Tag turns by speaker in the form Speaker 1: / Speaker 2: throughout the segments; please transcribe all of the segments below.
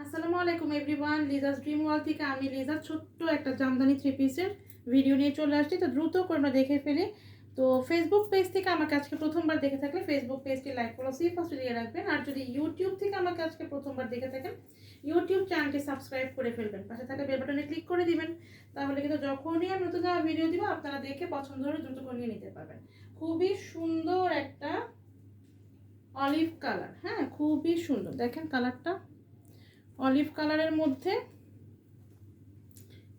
Speaker 1: আসসালামু আলাইকুম everyone, Liza's dream ওয়াল থেকে আমি লিজার ছোট্ট একটা জামদানি থ্রি পিসের ভিডিও নিয়ে চলে আসছি। তো দ্রুত করে আমরা দেখে ফেলি। তো ফেসবুক পেজ থেকে আমাকে আজকে প্রথমবার দেখে থাকলে ফেসবুক পেজটি লাইক ফলো সি ফার্স্ট দিয়ে রাখবেন। আর যদি ইউটিউব থেকে আমাকে আজকে প্রথমবার দেখে থাকেন ইউটিউব চ্যানেলটি সাবস্ক্রাইব করে ফেলবেন। পাশে থাকা বেল বাটনে ক্লিক করে দিবেন। তাহলে কিন্তু যখনই আমি নতুন ভিডিও দিব, আপনারা দেখে পছন্দ হলে দ্রুত করে নিতে পারবেন। খুবই সুন্দর একটা অলিভ কালার হ্যাঁ খুবই সুন্দর। দেখেন কালারটা অলিভ কালারের মধ্যে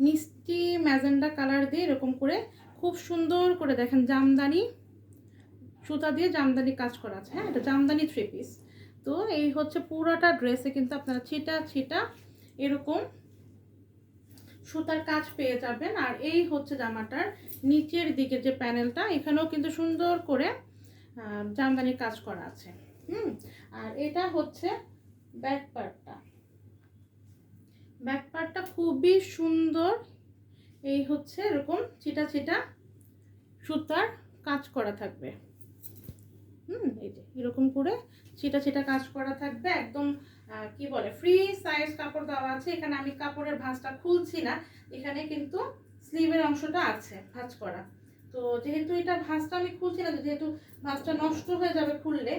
Speaker 1: মিষ্টি ম্যাজেন্ডা কালার দিয়ে এরকম করে খুব সুন্দর করে দেখেন, জামদানি সুতা দিয়ে জামদানি কাজ করা আছে। হ্যাঁ এটা জামদানি থ্রি পিস তো এই হচ্ছে পুরোটা ড্রেসে কিন্তু আপনারা ছিটা ছিটা এরকম সুতার কাজ পেয়ে যাবেন। আর এই হচ্ছে জামাটার নিচের দিকে যে প্যানেলটা, এখানেও কিন্তু সুন্দর করে জামদানির কাজ করা আছে। হুম, আর এটা হচ্ছে ব্যাক পার্টটা ব্যাক পার্টটা খুবই সুন্দর এই হচ্ছে এরকম ছিটা ছিটা সুতার কাজ করা থাকবে। হুম, এই যে এরকম করে ছিটা ছিটা কাজ করা থাকবে। একদম কি বলে ফ্রি সাইজ কাপড় দেওয়া আছে। এখানে আমি কাপড়ের ভাঁজটা খুলছি না। এখানে কিন্তু স্লিভের অংশটা আছে ভাঁজ করা। তো যেহেতু এটা ভাঁজটা আমি খুলছি না যেহেতু ভাঁজটা নষ্ট হয়ে যাবে খুললে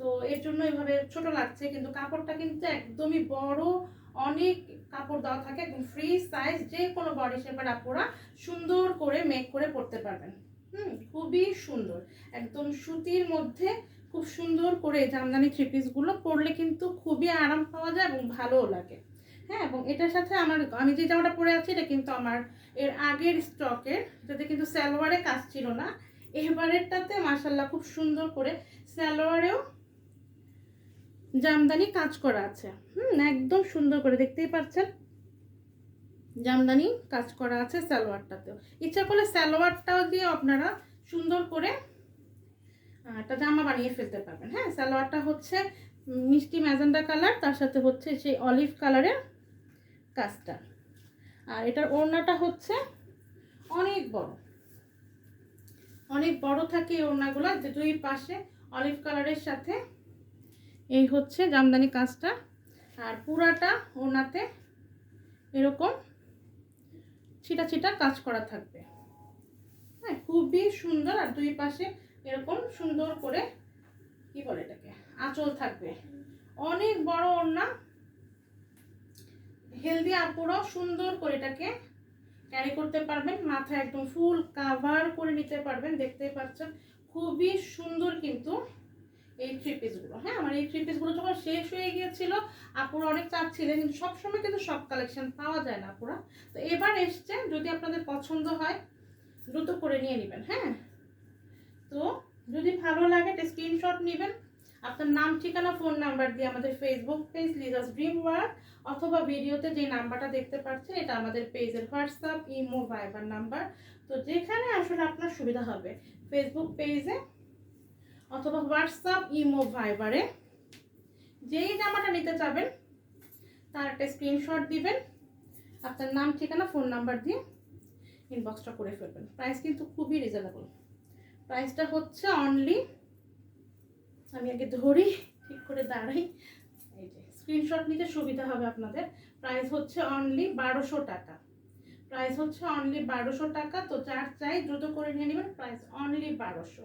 Speaker 1: তো এর জন্য এভাবে ছোট লাগছে, কিন্তু কাপড়টা কিন্তু একদমই বড়। অনেক কাপড় দেওয়া থাকে, একদম ফ্রি সাইজ যে কোনো বডি শেপের আপুরা সুন্দর করে মেক করে পরতে পারবেন। হুম, খুবই সুন্দর। একদম সুতির মধ্যে খুব সুন্দর করে জামদানি থ্রি পিসগুলো পরলে কিন্তু খুবই আরাম পাওয়া যায় এবং ভালোও লাগে। হ্যাঁ এবং এটার সাথে আমার, আমি যে জামাটা পরে আছি, এটা কিন্তু আমার এর আগের স্টকের এটাতে কিন্তু সালোয়ারে কাজ ছিল না। এবারেরটাতে মাসাল্লাহ খুব সুন্দর করে সালোয়ারেও জামদানি কাজ করা আছে। হুম, একদম সুন্দর করে দেখতেই পাচ্ছেন। জামদানি কাজ করা আছে সালোয়ারটাতেও। ইচ্ছা করলে সালোয়ারটাও দিয়ে আপনারা সুন্দর করে একটা জামা বানিয়ে ফেলতে পারবেন। হ্যাঁ সালোয়ারটা হচ্ছে মিষ্টি ম্যাজেন্ডা কালার, তার সাথে হচ্ছে সেই অলিভ কালারের কাজটা। আর এটার ওড়নাটা হচ্ছে অনেক বড়। অনেক বড় থাকে ওড়নাগুলো যে দুই পাশে অলিভ কালারের সাথে এই হচ্ছে জামদানি কাজটা আর পুরাটা ওনাতে এরকম ছিটা ছিটা কাজ করা থাকবে। হ্যাঁ খুবই সুন্দর আর দুই পাশে এরকম সুন্দর করে কি বলে এটাকে? আঁচল থাকবে। অনেক বড় ওড়না। হেলদি আপুরাও সুন্দর করে এটাকে ক্যারি করতে পারবেন। মাথায় একদম ফুল কাভার করে নিতে পারবেন। দেখতেই পাচ্ছেন? খুবই সুন্দর কিন্তু এই থ্রি পিসগুলো হ্যাঁ আমার এই থ্রি পিসগুলো যখন শেষ হয়ে গিয়েছিল, আপুরা অনেক চাপ চাচ্ছিলেন, কিন্তু সবসময় কিন্তু সব কালেকশন পাওয়া যায় না আপুরা। তো এবার এসছে, যদি আপনাদের পছন্দ হয়, দ্রুত করে নিয়ে নেবেন হ্যাঁ? তো যদি ভালো লাগে, একটা স্ক্রিনশট নেবেন। আপনার নাম, ঠিকানা ফোন নাম্বার দিয়ে আমাদের Facebook page Liza's dream work অথবা ভিডিওতে যে নাম্বারটা দেখতে পাচ্ছেন, এটা আমাদের পেজের হোয়াটসঅ্যাপ ইমো ভাইবার নাম্বার তো যেখানে আসলে আপনার সুবিধা হবে ফেসবুক পেজে অথবা হোয়াটসঅ্যাপ, ইমো, ভাইবারে যেই জামাটা নিতে চাবেন, তার একটা স্ক্রিনশট দিবেন, আপনার নাম, ঠিকানা, ফোন নাম্বার দিয়ে ইনবক্সটা করে ফেলবেন। প্রাইস কিন্তু খুবই রিজনেবল প্রাইসটা হচ্ছে অনলি আমি আগে ধরি, ঠিক করে দাঁড়াই। এই যে স্ক্রিনশট নিতে সুবিধা হবে আপনাদের। প্রাইস হচ্ছে অনলি বারোশো টাকা। প্রাইস হচ্ছে অনলি বারোশো টাকা, তো যার চাই দ্রুত করে নিয়ে নেবেন প্রাইস অনলি বারোশো।